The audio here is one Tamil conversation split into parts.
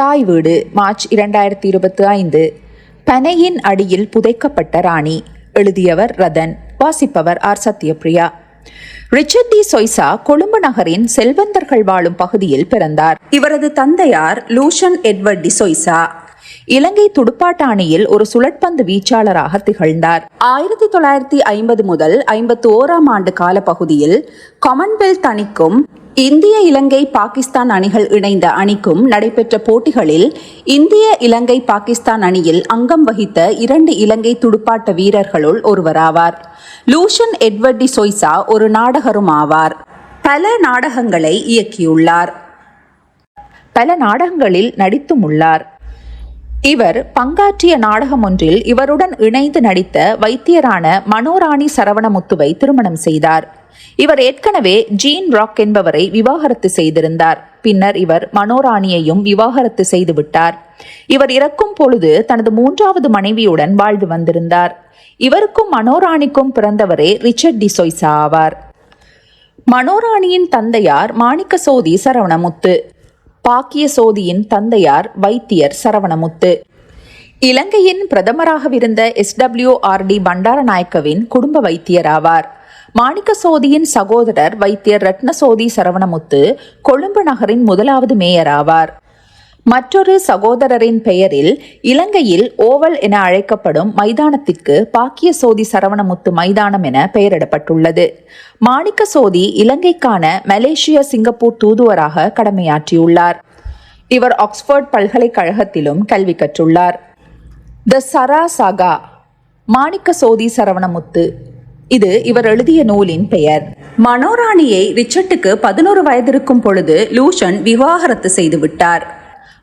தாய் வீடு மார்ச் இரண்டாயிரத்தி இருபத்தி ஐந்து. பனையின் அடியில் புதைக்கப்பட்ட ராணி எழுதியவர் ரதன் வாசிப்பவர் ஆர் சத்யபிரியா ரிச்சர்ட் டி சொய்சா கொழும்பு நகரின் செல்வந்தர்கள் வாழும் பகுதியில் பிறந்தார். இவரது தந்தையார் லூஷன் எட்வர்ட் டி சொய்சா. இலங்கை துடுப்பாட்ட அணியில் ஒரு சுழற்பந்து வீச்சாளராக திகழ்ந்தார். ஆயிரத்தி தொள்ளாயிரத்தி ஐம்பது முதல் ஐம்பத்தி ஓராம் ஆண்டு கால பகுதியில் காமன்வெல்த் அணிக்கும் இந்திய இலங்கை பாகிஸ்தான் அணிகள் இணைந்த அணிக்கும் நடைபெற்ற போட்டிகளில் இந்திய இலங்கை பாகிஸ்தான் அணியில் அங்கம் வகித்த இரண்டு இலங்கை துடுப்பாட்ட வீரர்களுள் ஒருவராவார் லூஷன் எட்வர்டி சோய்சா சொய்சா ஒரு நாடகரும் ஆவார். பல நாடகங்களை இயக்கியுள்ளார். பல நாடகங்களில் நடித்தும் உள்ளார். இவர் பங்காற்றிய நாடகம் ஒன்றில் இவருடன் இணைந்து நடித்த வைத்தியரான மனோராணி சரவணமுத்துவை திருமணம் செய்தார். இவர் ஏற்கனவே ஜீன் ராக் என்பவரை விவாகரத்து செய்திருந்தார். பின்னர் இவர் மனோராணியையும் விவாகரத்து செய்து விட்டார் இவர் இறக்கும் பொழுது தனது மூன்றாவது மனைவியுடன் வாழ்ந்து வந்திருந்தார். இவருக்கும் மனோராணிக்கும் பிறந்தவரே ரிச்சர்ட் டிசோய்சா ஆவார். மனோராணியின் தந்தையார் மாணிக்க சோதி சரவணமுத்து. பாக்கிய சோதியின் தந்தையார் வைத்தியர் சரவணமுத்து. இலங்கையின் பிரதமராகவிருந்த எஸ்டபிள்யூ ஆர் டி பண்டாரநாயக்கவின் குடும்ப வைத்தியர் ஆவார். மாணிக்க சோதியின் சகோதரர் வைத்தியர் ரத்னசோதி சரவணமுத்து கொழும்பு நகரின் முதலாவது மேயர் ஆவார். மற்றொரு சகோதரரின் பெயரில் இலங்கையில் ஓவல் என அழைக்கப்படும் மைதானத்திற்கு பாக்கிய சோதி சரவணமுத்து மைதானம் என பெயரிடப்பட்டுள்ளது. மாணிக்க சோதி இலங்கைக்கான மலேசிய சிங்கப்பூர் தூதுவராக கடமையாற்றியுள்ளார். இவர் ஆக்ஸ்போர்ட் பல்கலைக்கழகத்திலும் கல்வி கற்றுள்ளார். த சரா சாகா மாணிக்க சோதி சரவணமுத்து இது இவர் எழுதிய நூலின் பெயர். மனோராணியை ரிச்சர்ட்டுக்கு பதினோரு வயதிருக்கும் பொழுது லூஷன் விவாகரத்து செய்து விட்டார்.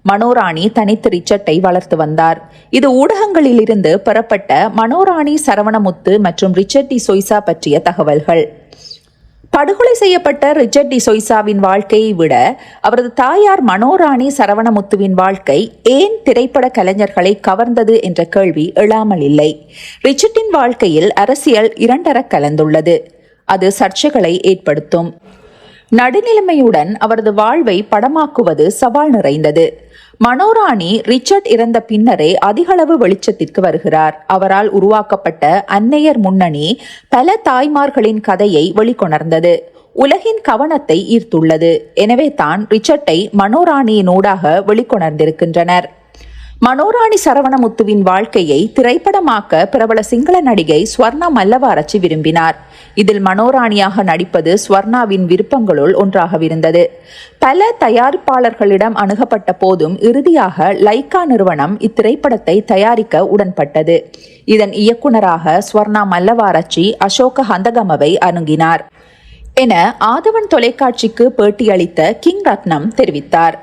மனோராணி தனித்து ரிச்சர்ட்டை வளர்த்து வந்தார். இது ஊடகங்களில் இருந்து பெறப்பட்ட மனோராணி சரவணமுத்து மற்றும் ரிச்சர்ட் டி சொய்சா பற்றிய தகவல்கள். படுகொலை செய்யப்பட்ட ரிச்சர்ட் டிசொய்சாவின் வாழ்க்கையை விட அவரது தாயார் மனோராணி சரவணமுத்துவின் வாழ்க்கை ஏன் திரைப்பட கலைஞர்களை கவர்ந்தது என்ற கேள்வி எழாமல் இல்லை. ரிச்சர்ட்டின் வாழ்க்கையில் அரசியல் இரண்டர கலந்துள்ளது. அது சர்ச்சைகளை ஏற்படுத்தும். நடுநிலைமையுடன் அவரது வாழ்வை படமாக்குவது சவால் நிறைந்தது. மனோராணி ரிச்சர்ட் இறந்த பின்னரே அதிகளவு வெளிச்சத்திற்கு வருகிறார். அவரால் உருவாக்கப்பட்ட அன்னையர் முன்னணி பல தாய்மார்களின் கதையை வெளிக்கொணர்ந்தது. உலகின் கவனத்தை ஈர்த்துள்ளது. எனவே தான் ரிச்சர்ட்டை மனோராணியினூடாக வெளிக்கொணர்ந்திருக்கின்றனர். மனோராணி சரவணமுத்துவின் வாழ்க்கையை திரைப்படமாக்க பிரபல சிங்கள நடிகை ஸ்வர்ணா மல்லவாரச்சி விரும்பினார். இதில் மனோராணியாக நடிப்பது ஸ்வர்ணாவின் விருப்பங்களுள் ஒன்றாகவிருந்தது. பல தயாரிப்பாளர்களிடம் அணுகப்பட்ட போதும் இறுதியாக லைக்கா நிறுவனம் இத்திரைப்படத்தை தயாரிக்க உடன்பட்டது. இதன் இயக்குனராக ஸ்வர்ணா மல்லவாரச்சி அசோக ஹந்தகமவை அணுகினார். என ஆதவன் தொலைக்காட்சிக்கு பேட்டியளித்த கிங் ரத்னம் தெரிவித்தார்.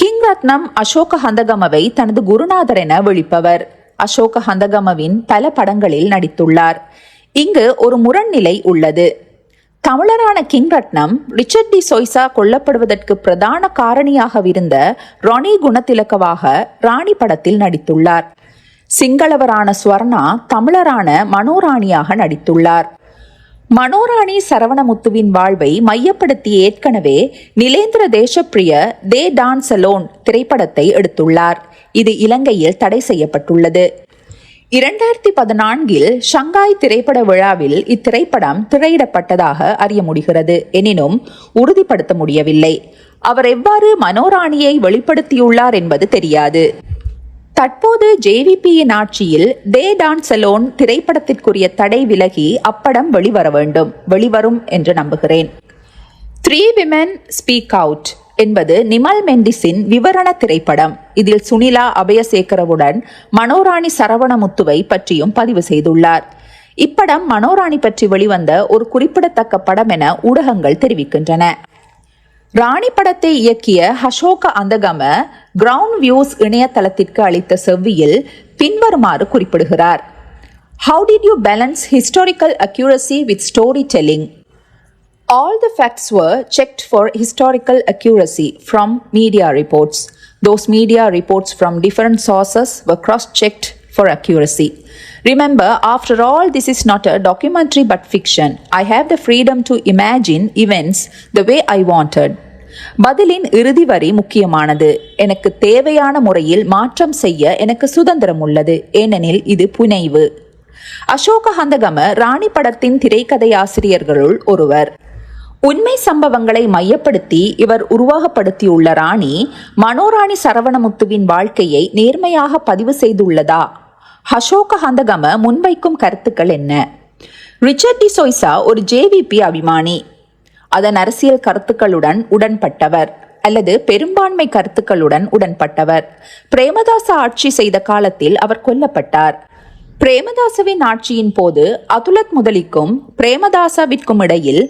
கிங் ரத்னம் அசோக ஹந்தகமவை தனது குருநாதர் என விழிப்பவர். அசோக ஹந்தகமவின் பல படங்களில் நடித்துள்ளார். இங்கு ஒரு முரண்நிலை உள்ளது. தமிழரான கிங் ரத்னம் ரிச்சர்ட் டி சொய்சா கொல்லப்படுவதற்கு பிரதான காரணியாகவிருந்த ராணி குணத்திலக்கவாக ராணி படத்தில் நடித்துள்ளார். சிங்களவரான ஸ்வர்ணா தமிழரான மனோராணியாக நடித்துள்ளார். மனோராணி சரவணமுத்துவின் வாழ்வை மையப்படுத்தி ஏற்கனவே Nilendra Deshapriya the dance alone திரைப்படத்தை எடுத்துள்ளார். இது இலங்கையில் தடை செய்யப்பட்டுள்ளது. இரண்டாயிரத்தி பதினான்கில் ஷங்காய் திரைப்பட விழாவில் இத்திரைப்படம் திரையிடப்பட்டதாக அறிய முடிகிறது. எனினும் உறுதிப்படுத்த முடியவில்லை. அவர் எவ்வாறு மனோராணியை வெளிப்படுத்தியுள்ளார் என்பது தெரியாது. தற்போது ஜேவிபியின் ஆட்சியில் தே டான் செலோன் திரைப்படத்திற்குரிய தடை விலகி அப்படம் வெளிவர வேண்டும். வெளிவரும் என்று நம்புகிறேன். த்ரீ விமென் ஸ்பீக் அவுட் என்பது நிமல் மெண்டிஸின் விவரண திரைப்படம். இதில் சுனிலா அபயசேகரவுடன் மனோராணி சரவணமுத்துவை பற்றியும் பதிவு செய்துள்ளார். இப்படம் மனோராணி பற்றி வெளிவந்த ஒரு குறிப்பிடத்தக்க படம் என ஊடகங்கள் தெரிவிக்கின்றன. ராணி படத்தை இயக்கிய ஹஷோக அந்தகம கிரவுண்ட் வியூஸ் இணையதளத்திற்கு அளித்த செவ்வியில் பின்வருமாறு குறிப்பிடுகிறார் how did you balance historical accuracy with story telling All the facts were checked for historical accuracy from media reports. Those media reports from different sources were cross checked for accuracy. Remember, after all, this is not a documentary but fiction. I have the freedom to imagine events the way I wanted. பதிலின் இறுதி வரி முக்கியமானது. எனக்கு தேவையான முறையில் மாற்றம் செய்ய எனக்கு சுதந்திரம் உள்ளது. ஏனெனில் இது புனைவு. அசோக ஹந்தகம ராணி படத்தின் திரைக்கதை ஆசிரியர்களுள் ஒருவர். உண்மை சம்பவங்களை மையப்படுத்தி இவர் உருவகப்படுத்தியுள்ள ராணி மனோராணி சரவணமுத்துவின் வாழ்க்கையை நேர்மையாக பதிவு செய்துள்ளதா? அசோக ஹந்தகம முன்வைக்கும் கருத்துக்கள் என்ன? ரிச்சர்ட் டி சோய்சா ஒரு ஜேவிபி அபிமானி. அதன் அரசியல் கருத்துக்களுடன் உடன்பட்டவர் அல்லது பெரும்பான்மை கருத்துக்களுடன் உடன்பட்டவர். பிரேமதாச ஆட்சி செய்த காலத்தில் அவர் கொல்லப்பட்டார். பிரேமதாசவின் ஆட்சியின் போது அதுலத் முதலிக்கும் பிரேமதாசவிற்கும் இடையில்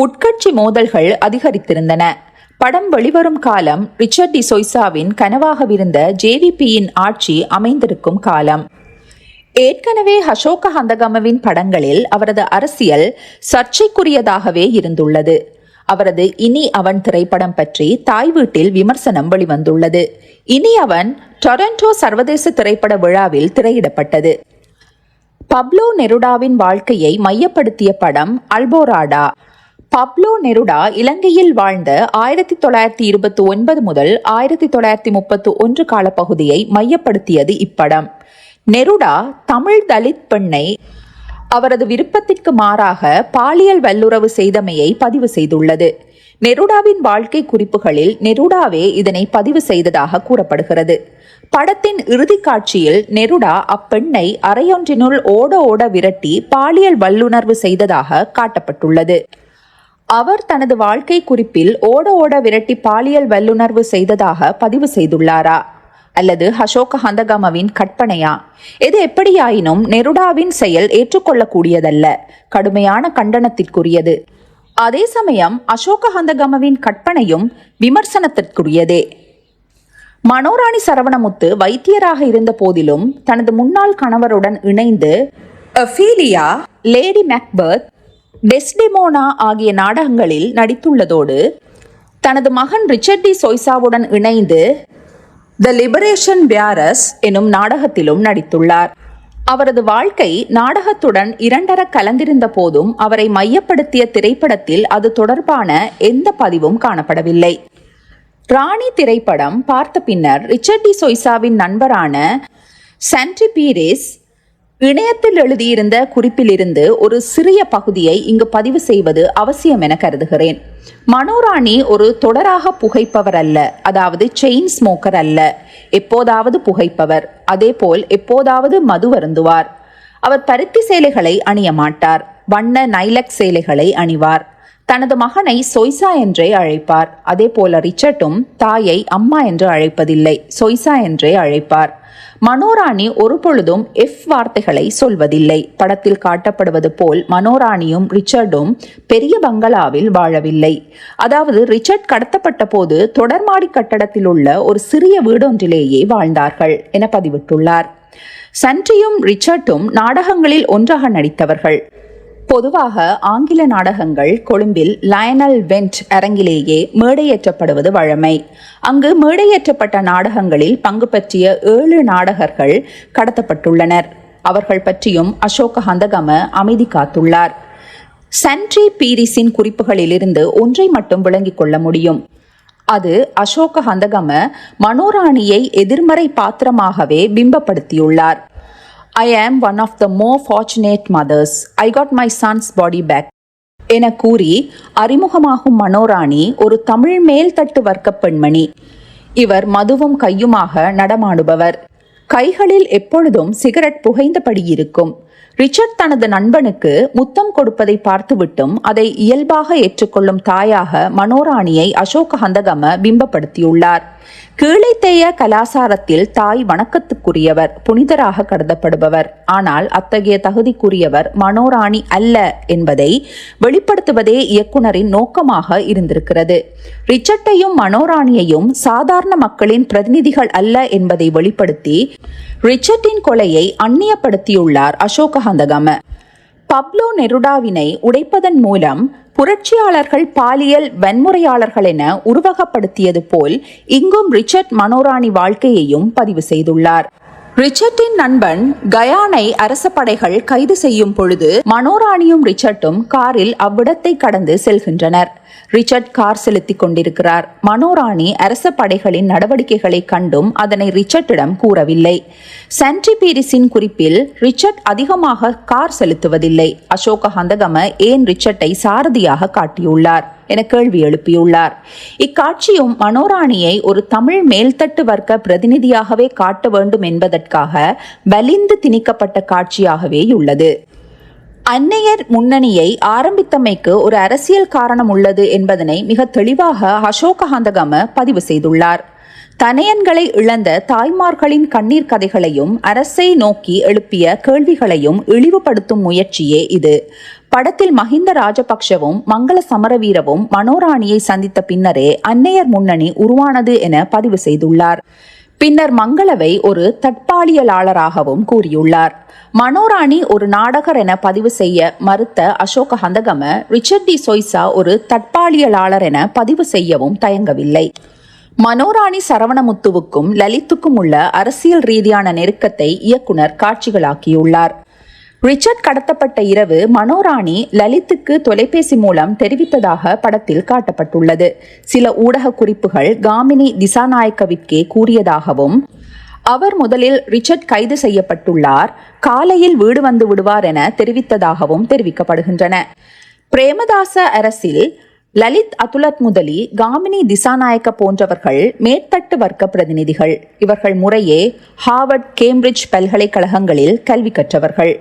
உட்கட்சி மோதல்கள் அதிகரித்திருந்தன. படம் வெளிவரும் காலம் ரிச்சர்ட் டி சொய்சாவின் கனவாகவிருந்த ஜேவிபியின் ஆட்சி அமைந்திருக்கும் காலம். ஏற்கனவே அசோக ஹந்தகமவின் படங்களில் அவரது அரசியல் சர்ச்சைக்குரியதாகவே இருந்துள்ளது. அவரது இனி அவன் திரைப்படம் பற்றி தாய் வீட்டில் விமர்சனம் வெளிவந்துள்ளது. இனி அவன் டொரண்டோ சர்வதேச திரைப்பட விழாவில் திரையிடப்பட்டது. பப்லோ நெருடாவின் வாழ்க்கையை மையப்படுத்திய படம் அல்போராடா. பப்லோ நெருடா இலங்கையில் வாழ்ந்த ஆயிரத்தி தொள்ளாயிரத்தி இருபத்தி ஒன்பது முதல் ஆயிரத்தி தொள்ளாயிரத்தி முப்பத்தி ஒன்று காலப்பகுதியை மையப்படுத்தியது இப்படம். நெருடா தமிழ் தலித் பெண்ணை அவரது விருப்பத்திற்கு மாறாக பாலியல் வல்லுறவு செய்தமையை பதிவு செய்துள்ளது. நெருடாவின் வாழ்க்கை குறிப்புகளில் நெருடாவே இதனை பதிவு செய்ததாக கூறப்படுகிறது. படத்தின் இறுதி காட்சியில் நெருடா அப்பெண்ணை அறையொன்றினுள் ஓட ஓட விரட்டி பாலியல் வல்லுணர்வு செய்ததாக காட்டப்பட்டுள்ளது. அவர் தனது வாழ்க்கை குறிப்பில் ஓட ஓட விரட்டி பாலியல் வல்லுணர்வு செய்ததாக பதிவு செய்துள்ளாரா? அல்லது அசோக ஹந்தகமவின் கற்பனையா? எது எப்படியாயினும் நெருடாவின் செயல் ஏற்றுக்கொள்ளக்கூடியதல்ல. கடுமையான கண்டனத்திற்குரியது. அதே சமயம் அசோக ஹந்தகமவின் கற்பனையும் விமர்சனத்திற்குரியதே. மனோராணி சரவணமுத்து வைத்தியராக இருந்த போதிலும் தனது முன்னாள் கணவருடன் இணைந்து அஃபீலியா லேடி மேக்பர்த் டெஸ்டிமோனா ஆகிய நாடகங்களில் நடித்துள்ளதோடு தனது மகன் ரிச்சர்ட் டி சொய்சாவுடன் இணைந்து த லிபரேஷன் பியாரஸ் எனும் நாடகத்திலும் நடித்துள்ளார். அவரது வாழ்க்கை நாடகத்துடன் இரண்டர கலந்திருந்த போதும் அவரை மையப்படுத்திய திரைப்படத்தில் அது தொடர்பான எந்த பதிவும் காணப்படவில்லை. ராணி திரைப்படம் பார்த்த பின்னர் ரிச்சர்டி சொய்சாவின் நண்பரான சான்டி பீரிஸ் இணையத்தில் எழுதியிருந்த குறிப்பிலிருந்து ஒரு சிறிய பகுதியை இங்கு பதிவு செய்வது அவசியம் என கருதுகிறேன். மனோராணி ஒரு தொடராக புகைப்பவர் அல்ல அதாவது செயின் ஸ்மோக்கர் அல்ல. எப்போதாவது புகைப்பவர் அதேபோல் எப்போதாவது மது வருந்துவார். அவர் பருத்தி சேலைகளை அணிய மாட்டார் வண்ண நைலக் சேலைகளை அணிவார். தனது மகனை சொய்சா என்றே அழைப்பார் அதே போல ரிச்சர்ட்டும் தாயை அம்மா என்று அழைப்பதில்லை சொய்சா என்றே அழைப்பார். மனோராணி ஒரு பொழுதும் எஃப் வார்த்தைகளை சொல்வதில்லை. படத்தில் காட்டப்படுவது போல் மனோராணியும் ரிச்சர்டும் பெரிய பங்களாவில் வாழவில்லை. அதாவது ரிச்சர்ட் கடத்தப்பட்ட போது தொடர்மாடி கட்டடத்தில் உள்ள ஒரு சிறிய வீடொன்றிலேயே வாழ்ந்தார்கள் என பதிவிட்டுள்ளார். சன்ட்ரியும் ரிச்சர்ட்டும் நாடகங்களில் ஒன்றாக நடித்தவர்கள். பொதுவாக ஆங்கில நாடகங்கள் கொழும்பில் லயனல் வெண்ட் அரங்கிலேயே மேடையேற்றப்படுவது வழமை. அங்கு மேடையேற்றப்பட்ட நாடகங்களில் பங்கு பற்றிய ஏழு நாடகர்கள் கடத்தப்பட்டுள்ளனர். அவர்கள் பற்றியும் அசோக ஹந்தகம அமைதி காத்துள்ளார். சன்ட்ரி பீரிஸின் குறிப்புகளிலிருந்து ஒன்றை மட்டும் விளங்கிக் கொள்ள முடியும். அது அசோக ஹந்தகம மனோராணியை எதிர்மறை பாத்திரமாகவே பிம்பப்படுத்தியுள்ளார். I am one of the more fortunate mothers I got my son's body back என கூறி அறிமுகமாகும் மனோராணி ஒரு தமிழ் மேல்தட்டு வர்க்க பெண்மணி. இவர் மதுவும் கையுமாக நடமாடுபவர். கைகளில் எப்பொழுதும் சிகரெட் புகைந்தபடி இருக்கும். ரிச்சர்ட் தனது நண்பனுக்கு முத்தம் கொடுப்பதை பார்த்துவிட்டும் அதை இயல்பாக ஏற்றுக்கொள்ளும் தாயாக மனோராணியை அசோக ஹந்தகம பிம்பப்படுத்தியுள்ளார். கீழைத்தேய கலாசாரத்தில் தாய் வணக்கத்துக்குரியவர் புனிதராக கருதப்படுபவர். ஆனால் அத்தகைய தகுதிக்குரியவர் மனோராணி அல்ல என்பதை வெளிப்படுத்துவதே இயக்குனரின் நோக்கமாக இருந்திருக்கிறது. ரிச்சர்ட்டையும் மனோராணியையும் சாதாரண மக்களின் பிரதிநிதிகள் அல்ல என்பதை வெளிப்படுத்தி ரிச்சர்டின் கொலையை அந்நியப்படுத்தியுள்ளார் அசோக ஹந்தகம பப்லோ நெருடாவினை உடைப்பதன் மூலம் புரட்சியாளர்கள் பாலியல் வன்முறையாளர்கள் என உருவகப்படுத்தியது போல் இங்கும் ரிச்சர்ட் மனோராணி வாழ்க்கையையும் பதிவு செய்துள்ளார். ரிச்சர்டின் நண்பன் கயானை அரச படைகள் கைது செய்யும் பொழுது மனோராணியும் ரிச்சர்டும் காரில் அவ்விடத்தை கடந்து செல்கின்றனர். ரிச்சர்ட் கார் செலுத்திக் கொண்டிருக்கிறார். மனோராணி அரச படைகளின் நடவடிக்கைகளை கண்டும் அதனை ரிச்சர்ட்டிடம் கூறவில்லை. சென்ட்ரிபீரிஸின் குறிப்பில் ரிச்சர்ட் அதிகமாக கார் செலுத்துவதில்லை. அசோக ஹந்தகம ஏன் ரிச்சர்ட்டை சாரதியாக காட்டியுள்ளார்? என கேள்வி எழுப்பியுள்ளார். இக்காட்சியும் மனோராணியை ஒரு தமிழ் மேல்தட்டு வர்க்க பிரதிநிதியாகவே காட்ட வேண்டும் என்பதற்காக வலிந்து திணிக்கப்பட்ட காட்சியாகவே உள்ளது. அன்னையர் முன்னணியை ஆரம்பித்தமைக்கு ஒரு அரசியல் காரணம் உள்ளது என்பதனை மிக தெளிவாக அசோக ஹந்தகம பதிவு செய்துள்ளார். தனையன்களை இழந்த தாய்மார்களின் கண்ணீர் கதைகளையும் அரசை நோக்கி எழுப்பிய கேள்விகளையும் இழிவுபடுத்தும் முயற்சியே இது. படத்தில் மஹிந்த ராஜபக்ஷவும் மங்கள சமரவீரவும் மனோராணியை சந்தித்த பின்னரே அன்னையர் முன்னணி உருவானது என பதிவு செய்துள்ளார். பின்னர் மங்களவை ஒரு தட்பாளியலாளராகவும் கூறியுள்ளார். மனோராணி ஒரு நாடகர் என பதிவு செய்ய மறுத்த அசோக ஹந்தகம ரிச்சர்ட் டி சொய்சா ஒரு தட்பாளியலாளர் என பதிவு செய்யவும் தயங்கவில்லை. மனோராணி சரவணமுத்துவுக்கும் லலித்துக்கும் உள்ள அரசியல் ரீதியான நெருக்கத்தை இயக்குனர் காட்சிகளாக்கியுள்ளார். ரிச்சர்ட் கடத்தப்பட்ட இரவு மனோராணி லலித்துக்கு தொலைபேசி மூலம் தெரிவித்ததாக படத்தில் காட்டப்பட்டுள்ளது. சில ஊடக குறிப்புகள் காமினி திசாநாயக்கவிற்கே கூறியதாகவும் அவர் முதலில் ரிச்சர்ட் கைது செய்யப்பட்டுள்ளார் காலையில் வீடு வந்து விடுவார் என தெரிவித்ததாகவும் தெரிவிக்கப்படுகின்றன. பிரேமதாச அரசில் லலித் அதுலத் முதலி காமினி திசாநாயக்க போன்றவர்கள் மேற்தட்டு வர்க்க பிரதிநிதிகள். இவர்கள் முறையே ஹார்வர்ட் கேம்பிரிட்ஜ் பல்கலைக்கழகங்களில் கல்வி கற்றவர்கள்.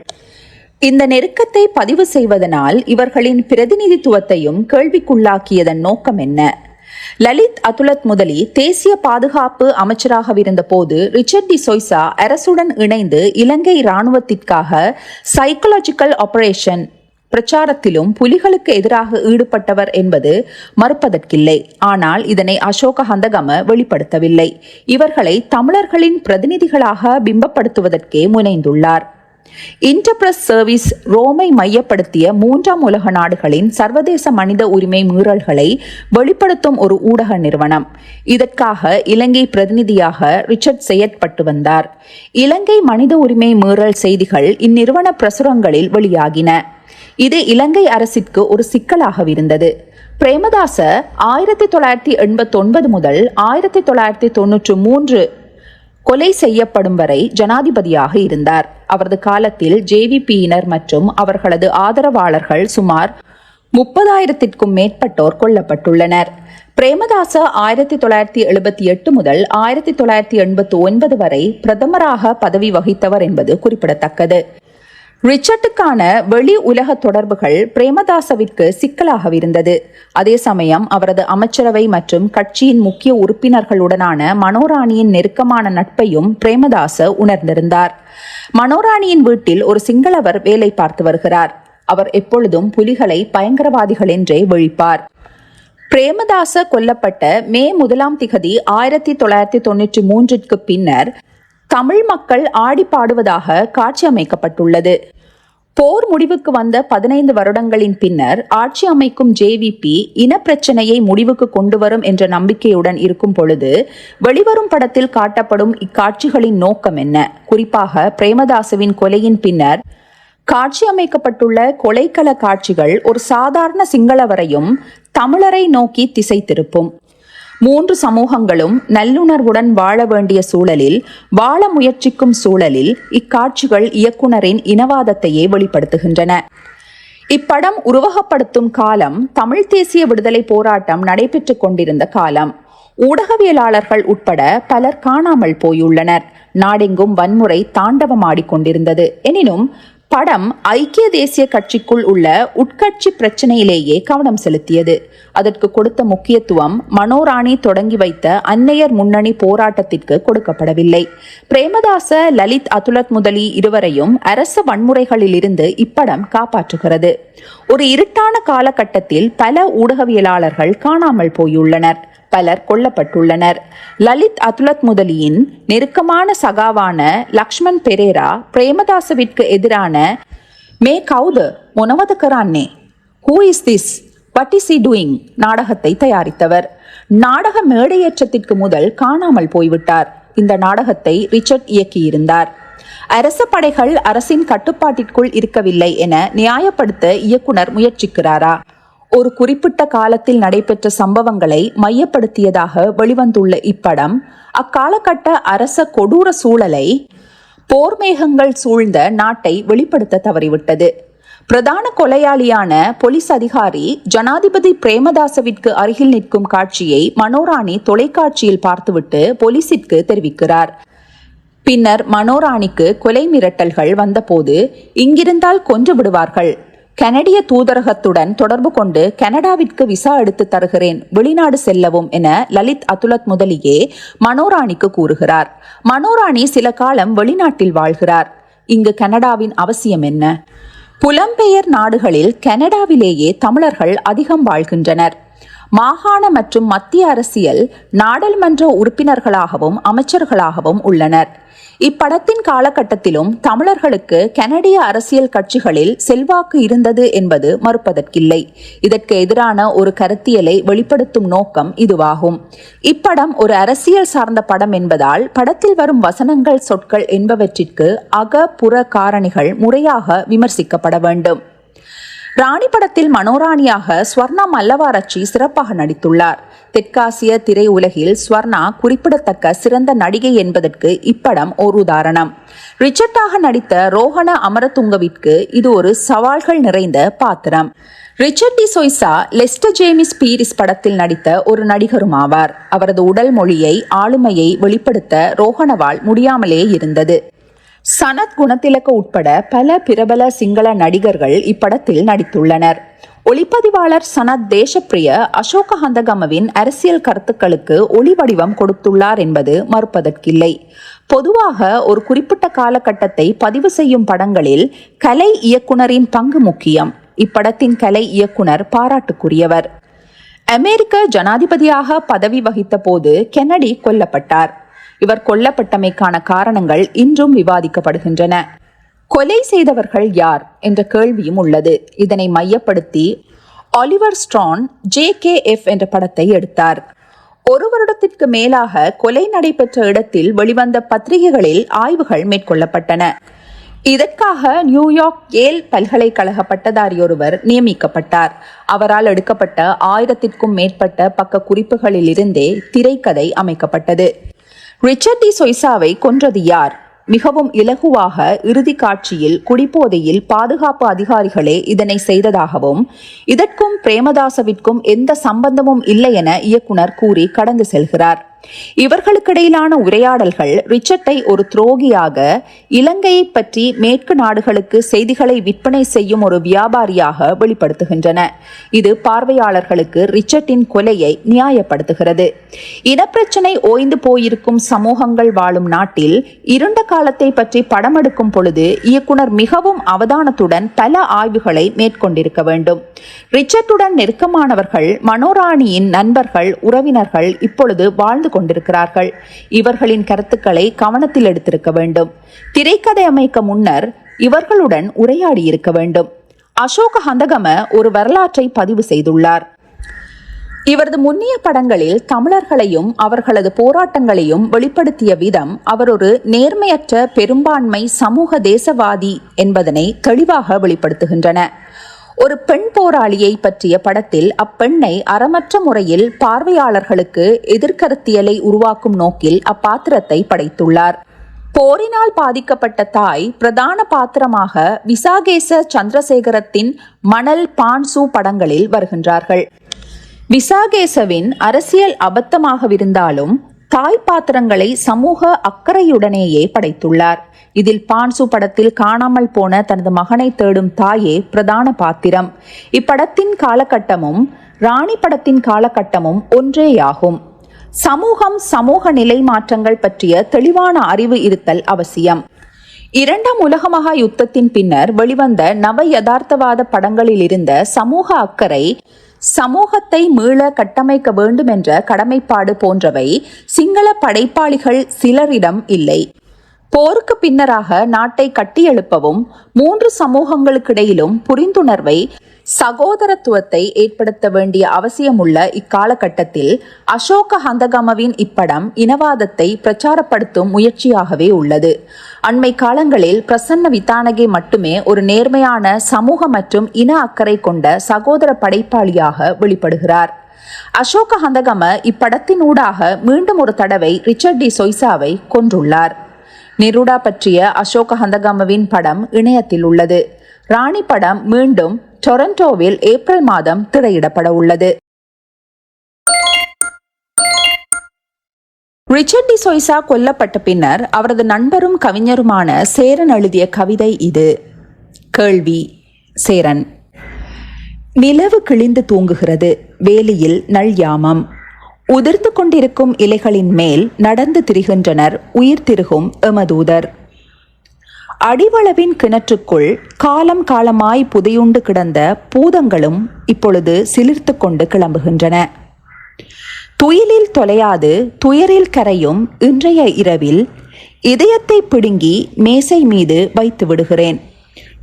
இந்த நெருக்கத்தை பதிவு செய்வதனால் இவர்களின் பிரதிநிதித்துவத்தையும் கேள்விக்குள்ளாக்கியதன் நோக்கம் என்ன? லலித் அதுலத் முதலி தேசிய பாதுகாப்பு அமைச்சராகவிருந்த போது ரிச்சர்ட் டி சொய்சா அரசுடன் இணைந்து இலங்கை இராணுவத்திற்காக சைக்கலாஜிக்கல் ஆபரேஷன் பிரச்சாரத்திலும் புலிகளுக்கு எதிராக ஈடுபட்டவர் என்பது மறுப்பதற்கில்லை. ஆனால் இதனை அசோக ஹந்தகம வெளிப்படுத்தவில்லை. இவர்களை தமிழர்களின் பிரதிநிதிகளாக பிம்பப்படுத்துவதற்கே முனைந்துள்ளார். இன்டர்பிரஸ் சர்வீஸ் ரோமை மையப்படுத்திய மூன்றாம் உலக நாடுகளின் சர்வதேச மனித உரிமை மீறல்களை வெளிப்படுத்தும் ஒரு ஊடக நிறுவனம். இதற்காக இலங்கை பிரதிநிதியாக ரிச்சர்ட் செயற்பட்டு வந்தார். இலங்கை மனித உரிமை மீறல் செய்திகள் இந்நிறுவன பிரசுரங்களில் வெளியாகின. இது இலங்கை அரசிற்கு ஒரு சிக்கலாக இருந்தது பிரேமதாச ஆயிரத்தி தொள்ளாயிரத்தி எண்பத்தி ஒன்பது முதல் ஆயிரத்தி தொள்ளாயிரத்தி தொன்னூற்று மூன்று கொலை செய்யப்படும் வரை ஜனாதிபதியாக இருந்தார். அவரது காலத்தில் ஜேவிபியினர் மற்றும் அவர்களது ஆதரவாளர்கள் சுமார் முப்பதாயிரத்திற்கும் மேற்பட்டோர் கொல்லப்பட்டுள்ளனர். பிரேமதாச ஆயிரத்தி தொள்ளாயிரத்தி எழுபத்தி எட்டு முதல் ஆயிரத்தி தொள்ளாயிரத்தி எண்பத்தி ஒன்பது வரை பிரதமராக பதவி வகித்தவர் என்பது குறிப்பிடத்தக்கது. ரிச்சர்ட்டுக்கான வெளி உலக தொடர்புகள் பிரேமதாசவிற்கு சிக்கலாகவிருந்தது. அதே சமயம் அவரது அமைச்சரவை மற்றும் கட்சியின் முக்கிய உறுப்பினர்களுடனான மனோராணியின் நெருக்கமான நட்பையும் பிரேமதாச உணர்ந்திருந்தார். மனோராணியின் வீட்டில் ஒரு சிங்களவர் வேலை பார்த்து வருகிறார். அவர் எப்பொழுதும் புலிகளை பயங்கரவாதிகள் என்றே ஒழிப்பார் பிரேமதாச கொல்லப்பட்ட மே முதலாம் திகதி ஆயிரத்தி தொள்ளாயிரத்தி தொன்னூற்றி மூன்றிற்கு பின்னர் தமிழ் மக்கள் ஆடி பாடுவதாக காட்சி அமைக்கப்பட்டுள்ளது. போர் முடிவுக்கு வந்த பதினைந்து வருடங்களின் பின்னர் ஆட்சி அமைக்கும் ஜேவிபி இனப்பிரச்சனையை முடிவுக்கு கொண்டு வரும் என்ற நம்பிக்கையுடன் இருக்கும் பொழுது வெளிவரும் படத்தில் காட்டப்படும் இக்காட்சிகளின் நோக்கம் என்ன? குறிப்பாக பிரேமதாசவின் கொலையின் பின்னர் காட்சி அமைக்கப்பட்டுள்ள கொலைக்கள காட்சிகள் ஒரு சாதாரண சிங்களவரையும் தமிழரை நோக்கி திசை திருப்பும் மூன்று சமூகங்களும் நல்லுணர்வுடன் வாழ வேண்டிய சூழலில் வாழ முயற்சிக்கும் சூழலில் இக்காட்சிகள் இயக்குனரின் இனவாதத்தையே வெளிப்படுத்துகின்றன. இப்படம் உருவகப்படுத்தும் காலம் தமிழ் தேசிய விடுதலை போராட்டம் நடைபெற்றுக் கொண்டிருந்த காலம். ஊடகவியலாளர்கள் உட்பட பலர் காணாமல் போயுள்ளனர். நாடெங்கும் வன்முறை தாண்டவமாடிக்கொண்டிருந்தது எனினும் படம் ஐக்கிய தேசிய கட்சிக்குள் உள்ள உட்கட்சி பிரச்சனையிலேயே கவனம் செலுத்தியது. அதற்கு கொடுத்த முக்கியத்துவம் மனோராணி தொடங்கி வைத்த அன்னையர் முன்னணி போராட்டத்திற்கு கொடுக்கப்படவில்லை. பிரேமதாச லலித் அதுலத் முதலி இருவரையும் அரச வன்முறைகளிலிருந்து இப்படம் காப்பாற்றுகிறது. ஒரு இருட்டான காலகட்டத்தில் பல ஊடகவியலாளர்கள் காணாமல் போயுள்ளனர். பலர் கொல்லப்பட்டுள்ளனர். லலித் அதுலத் முதலியின் நெருக்கமான சகாவான லக்ஷ்மண் பெரேரா பிரேமதாசவிற்கு எதிரான Me Kauda Monawada Karanne who is this what is he doing நாடகத்தை தயாரித்தவர். நாடக மேடையேற்றத்திற்கு முதல் காணாமல் போய்விட்டார். இந்த நாடகத்தை ரிச்சர்ட் இயக்கியிருந்தார். அரச படைகள் அரசின் கட்டுப்பாட்டிற்குள் இருக்கவில்லை என நியாயப்படுத்த இயக்குனர் முயற்சிக்கிறாரா? ஒரு குறிப்பிட்ட காலத்தில் நடைபெற்ற சம்பவங்களை மையப்படுத்தியதாக வெளிவந்துள்ள இப்படம் அக்காலகட்ட அரச கொடூர சூழலை போர்மேகங்கள் சூழ்ந்த நாட்டை வெளிப்படுத்த தவறிவிட்டது. பிரதான கொலையாளியான போலீஸ் அதிகாரி ஜனாதிபதி பிரேமதாசவிற்கு அருகில் நிற்கும் காட்சியை மனோராணி தொலைக்காட்சியில் பார்த்துவிட்டு போலீசிற்கு தெரிவிக்கிறார். பின்னர் மனோராணிக்கு கொலை மிரட்டல்கள் வந்தபோது இங்கிருந்தால் கொன்று விடுவார்கள். கனடிய தூதரகத்துடன் தொடர்பு கொண்டு கனடாவிற்கு விசா எடுத்து தருகிறேன் வெளிநாடு செல்லவும் என லலித் அதுலத் முதலியே மனோராணிக்கு கூறுகிறார். மனோராணி சில காலம் வெளிநாட்டில் வாழ்கிறார். இங்கு கனடாவின் அவசியம் என்ன? புலம்பெயர் நாடுகளில் கனடாவிலேயே தமிழர்கள் அதிகம் வாழ்கின்றனர். மாகாண மற்றும் மத்திய அரசியல் நாடாளுமன்ற உறுப்பினர்களாகவும் அமைச்சர்களாகவும் உள்ளனர். இப்படத்தின் காலகட்டத்திலும் தமிழர்களுக்கு கனடிய அரசியல் கட்சிகளில் செல்வாக்கு இருந்தது என்பது மறுப்பதற்கில்லை. இதற்கு எதிரான ஒரு கருத்தியலை வெளிப்படுத்தும் நோக்கம் இதுவாகும். இப்படம் ஒரு அரசியல் சார்ந்த படம் என்பதால் படத்தில் வரும் வசனங்கள் சொற்கள் என்பவற்றிற்கு அக புற காரணிகள் முறையாக விமர்சிக்கப்பட வேண்டும். ராணி படத்தில் மனோராணியாக ஸ்வர்ணா மல்லவாரச்சி சிறப்பாக நடித்துள்ளார். தெற்காசிய திரையுலகில் ஸ்வர்ணா குறிப்பிடத்தக்க சிறந்த நடிகை என்பதற்கு இப்படம் ஒரு உதாரணம். ரிச்சர்டாக நடித்த ரோஹண அமரதுங்கவிற்கு இது ஒரு சவால்கள் நிறைந்த பாத்திரம். Richard de Zoysa Lester James Peries படத்தில் நடித்த ஒரு நடிகரும் ஆவார் அவரது உடல் மொழியை ஆளுமையை வெளிப்படுத்த ரோஹணவால் முடியாமலே இருந்தது. சனத் குணத்திலக்க உட்பட பல பிரபல சிங்கள நடிகர்கள் இப்படத்தில் நடித்துள்ளனர். ஒளிப்பதிவாளர் சனத் தேசப்பிரிய அசோக ஹந்தகமவின் அரசியல் கருத்துக்களுக்கு ஒளி வடிவம் கொடுத்துள்ளார் என்பது மறுப்பதற்கில்லை. பொதுவாக ஒரு குறிப்பிட்ட காலகட்டத்தை பதிவு செய்யும் படங்களில் கலை இயக்குனரின் பங்கு முக்கியம். இப்படத்தின் கலை இயக்குனர் பாராட்டுக்குரியவர். அமெரிக்க ஜனாதிபதியாக பதவி வகித்த போது கென்னடி கொல்லப்பட்டார். இவர் கொல்லப்பட்டமைக்கான காரணங்கள் இன்றும் விவாதிக்கப்படுகின்றன. கொலை செய்தவர்கள் யார் என்ற கேள்வியும் உள்ளது. இதனை மையப்படுத்தி Oliver Stone J F K என்ற படத்தை எடுத்தார். ஒரு வருடத்திற்கு மேலாக கொலை நடைபெற்ற இடத்தில் வெளிவந்த பத்திரிகைகளில் ஆய்வுகள் மேற்கொள்ளப்பட்டன. இதற்காக நியூயார்க் ஏல் பல்கலைக்கழக பட்டதாரி ஒருவர் நியமிக்கப்பட்டார். அவரால் எடுக்கப்பட்ட ஆயிரத்திற்கும் மேற்பட்ட பக்க குறிப்புகளில் இருந்தே திரைக்கதை அமைக்கப்பட்டது. ரிச்சர்ட் டி சொய்சாவை கொன்றது யார்? மிகவும் இலகுவாக இறுதி காட்சியில் குடிபோதையில் பாதுகாப்பு அதிகாரிகளே இதனை செய்ததாகவும் இதற்கும் பிரேமதாசவிற்கும் எந்த சம்பந்தமும் இல்லை என இயக்குனர் கூறி கடந்து செல்கிறார். இவர்களுக்கிடையிலான உரையாடல்கள் ரிச்சர்ட்டை ஒரு துரோகியாக இலங்கையை பற்றி மேற்கு நாடுகளுக்கு செய்திகளை விற்பனை செய்யும் ஒரு வியாபாரியாக வெளிப்படுத்துகின்றன. இது பார்வையாளர்களுக்கு ரிச்சர்ட்டின் கொலையை நியாயப்படுத்துகிறது. இனப்பிரச்சனை ஓய்ந்து போயிருக்கும் சமூகங்கள் வாழும் நாட்டில் இருண்ட காலத்தை பற்றி படம் எடுக்கும் பொழுது இயக்குனர் மிகவும் அவதானத்துடன் பல ஆய்வுகளை மேற்கொண்டிருக்க வேண்டும். ரிச்சர்ட்டுடன் நெருக்கமானவர்கள் மனோராணியின் நண்பர்கள் உறவினர்கள் இப்பொழுது வாழ்ந்து கொண்டிருக்கிறார்கள். இவர்களின் கருத்துக்களை கவனத்தில் எடுத்திருக்க வேண்டும். திரைக்கதை அமைக்க முன்னர் இவர்களுடன் உரையாடி இருக்க வேண்டும். அசோக ஹந்தகம ஒரு வரலாற்றை பதிவு செய்துள்ளார். இவரது முன்னிய படங்களில் தமிழர்களையும் அவர்களது போராட்டங்களையும் வெளிப்படுத்திய விதம் அவர் ஒரு நேர்மையற்ற பெரும்பான்மை சமூக தேசவாதி என்பதனை தெளிவாக வெளிப்படுத்துகின்றன. ஒரு பெண் போராளியை பற்றிய படத்தில் அப்பெண்ணை அறமற்ற முறையில் பார்வையாளர்களுக்கு எதிர்கருத்தியலை உருவாக்கும் நோக்கில் அப்பாத்திரத்தை படைத்துள்ளார். போரினால் பாதிக்கப்பட்ட தாய் பிரதான பாத்திரமாக விசாகேச சந்திரசேகரத்தின் மணல் பான்சு படங்களில் வருகின்றார்கள். விசாகேசவின் அரசியல் அபத்தமாகவிருந்தாலும் தாய் பாத்திரங்களை சமூக அக்கறையுடனேயே படைத்துள்ளார். இதில் பான்சு படத்தில் காணாமல் போன தனது மகனை தேடும் தாயே பிரதான பாத்திரம். இப்படத்தின் காலகட்டமும் ராணி படத்தின் காலகட்டமும் ஒன்றேயாகும். சமூகம் சமூக நிலை மாற்றங்கள் பற்றிய தெளிவான அறிவு இருத்தல் அவசியம். இரண்டாம் உலக மகா யுத்தத்தின் பின்னர் வெளிவந்த நவ யதார்த்தவாத படங்களில் இருந்த சமூக அக்கறை சமூகத்தை மீள கட்டமைக்க வேண்டும் என்ற கடமைப்பாடு போன்றவை சிங்கள படைப்பாளிகள் சிலரிடம் இல்லை. போருக்கு பின்னராக நாட்டை கட்டியெழுப்பவும் மூன்று சமூகங்களுக்கிடையிலும் புரிந்துணர்வை சகோதரத்துவத்தை ஏற்படுத்த வேண்டிய அவசியமுள்ள இக்காலகட்டத்தில் அசோக ஹந்தகமவின் இப்படம் இனவாதத்தை பிரச்சாரப்படுத்தும் முயற்சியாகவே உள்ளது. அண்மை காலங்களில் பிரசன்ன வித்தானகே மட்டுமே ஒரு நேர்மையான சமூக மற்றும் இன அக்கறை கொண்ட சகோதர படைப்பாளியாக வெளிப்படுகிறார். அசோக ஹந்தகம இப்படத்தினூடாக மீண்டும் ஒரு தடவை ரிச்சர்ட் டி சொய்சாவை கொன்றுள்ளார். நிருடா பற்றிய அசோக ஹந்தகமவின் படம் இணையத்தில் உள்ளது. ராணி படம் மீண்டும் டொரண்டோவில் ஏப்ரல் மாதம் திரையிடப்பட உள்ளது. ரிச்சர்ட் டி சொய்சா கொல்லப்பட்ட பின்னர் அவரது நண்பரும் கவிஞருமான சேரன் எழுதிய கவிதை இது. கேள்வி சேரன். நிலவு கிழிந்து தூங்குகிறது. வேலியில் நல் யாமம். உதிர்ந்து கொண்டிருக்கும் இலைகளின் மேல் நடந்து திரிகின்றனர். உயிர் திருகும் எமதூதர். அடிவளவின் கிணற்றுக்குள் காலம் காலமாய் புதையுண்டு கிடந்த பூதங்களும் இப்பொழுது சிலிர்த்து கொண்டு கிளம்புகின்றன. துயிலில் தொலையாது துயரில் கரையும் இன்றைய இரவில் இதயத்தை பிடுங்கி மேசை மீது வைத்து விடுகிறேன்.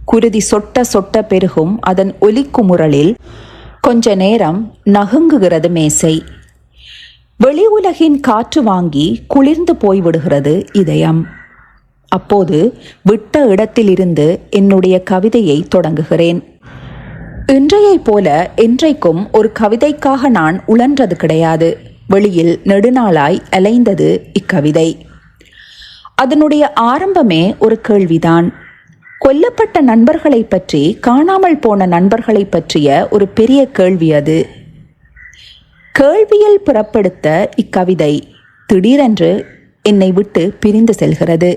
குருதி சொட்ட சொட்ட பெருகும் அதன் ஒலிக்குமுறலில் கொஞ்ச நேரம் நகுங்குகிறது மேசை. வெளி உலகின் காற்று வாங்கி குளிர்ந்து போய்விடுகிறது இதயம். அப்போது விட்ட இடத்திலிருந்து என்னுடைய கவிதையை தொடங்குகிறேன். இன்றையை போல என்றைக்கும் ஒரு கவிதைக்காக நான் உழன்றது கிடையாது. வெளியில் நெடுநாளாய் அலைந்தது இக்கவிதை. அதனுடைய ஆரம்பமே ஒரு கேள்விதான். கொல்லப்பட்ட நண்பர்களை பற்றி காணாமல் போன நண்பர்களை பற்றிய ஒரு பெரிய கேள்வி அது. கேள்வியில் புறப்படுத்த இக்கவிதை திடீரென்று என்னை விட்டு பிரிந்து செல்கிறது.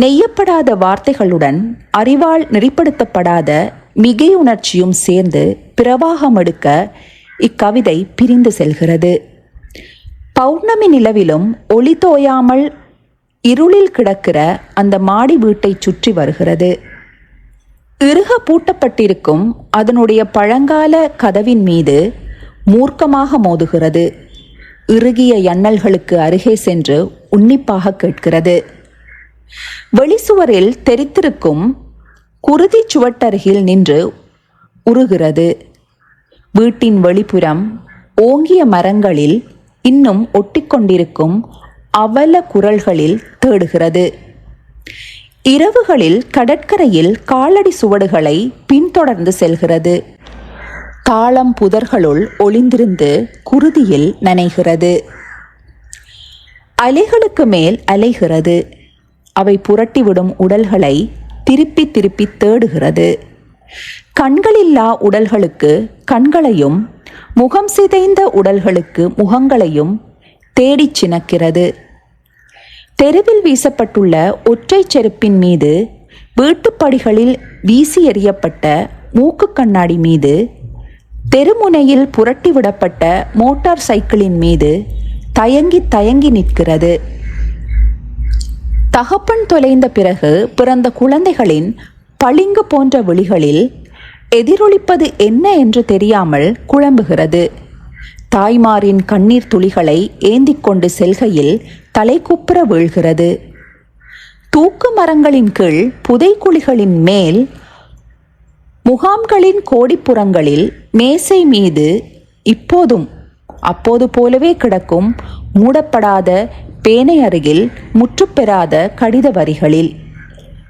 நெய்யப்படாத வார்த்தைகளுடன் அறிவால் நெறிப்படுத்தப்படாத மிகையுணர்ச்சியும் சேர்ந்து பிரவாகம் எடுக்க இக்கவிதை பிரிந்து செல்கிறது. பௌர்ணமி நிலவிலும் ஒளி தோயாமல் இருளில் கிடக்கிற அந்த மாடி வீட்டை சுற்றி வருகிறது. இறுக பூட்டப்பட்டிருக்கும் அதனுடைய பழங்கால கதவின் மீது மூர்க்கமாக மோதுகிறது. இறுகிய எண்ணல்களுக்கு அருகே சென்று உன்னிப்பாக கேட்கிறது. வெளிசுவரில் தெரித்திருக்கும் குருதி சுவட்டருகில் நின்று உருகிறது. வீட்டின் வெளிப்புறம் ஓங்கிய மரங்களில் இன்னும் ஒட்டிக்கொண்டிருக்கும் அவல குரல்களில் தேடுகிறது. இரவுகளில் கடற்கரையில் காலடி சுவடுகளை பின்தொடர்ந்து செல்கிறது. தாளம் புதர்களுள் ஒளிந்திருந்து குருதியில் நனைகிறது. அலைகளுக்கு மேல் அலைகிறது. அவை புரட்டிவிடும் உடல்களை திருப்பி திருப்பி தேடுகிறது. கண்களில்லா உடல்களுக்கு கண்களையும் முகம் சிதைந்த உடல்களுக்கு முகங்களையும் தேடிச் சினக்கிறது. தெருவில் வீசப்பட்டுள்ள ஒற்றை செருப்பின் மீது வீட்டுப்படிகளில் வீசி எறியப்பட்ட மூக்கு கண்ணாடி மீது தெருமுனையில் புரட்டிவிடப்பட்ட மோட்டார் சைக்கிளின் மீது தயங்கி தயங்கி நிற்கிறது. தகப்பன் தொலைந்த பிறகு பிறந்த குழந்தைகளின் பளிங்கு போன்ற விழிகளில் எதிரொலிப்பது என்ன என்று தெரியாமல் குழம்புகிறது. தாய்மாரின் கண்ணீர் துளிகளை ஏந்திக் கொண்டு செல்கையில் தலைக்குப்புற வீழ்கிறது. தூக்கு மரங்களின் கீழ் புதைக்குழிகளின் மேல் முகாம்களின் கோடிப்புறங்களில் மேசை மீது இப்போதும் அப்போது போலவே கிடக்கும் மூடப்படாத பேனை அருகில் முற்றுப்பெறாத கடித வரிகளில்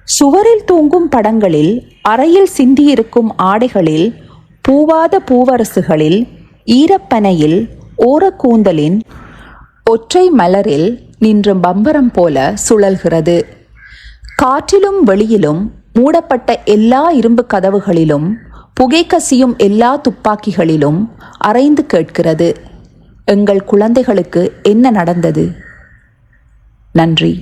சுவரில் தூங்கும் படங்களில் அறையில் சிந்தியிருக்கும் ஆடைகளில் பூவாத பூவரசுகளில் ஈரப்பனையில் ஓரக்கூந்தலின் ஒற்றை மலரில் நின்று பம்பரம் போல சுழல்கிறது. காற்றிலும் வெளியிலும் மூடப்பட்ட எல்லா இரும்பு கதவுகளிலும் புகை கசியும் எல்லா துப்பாக்கிகளிலும் அரைந்து கேட்கிறது. எங்கள் குழந்தைகளுக்கு என்ன நடந்தது? நன்றி.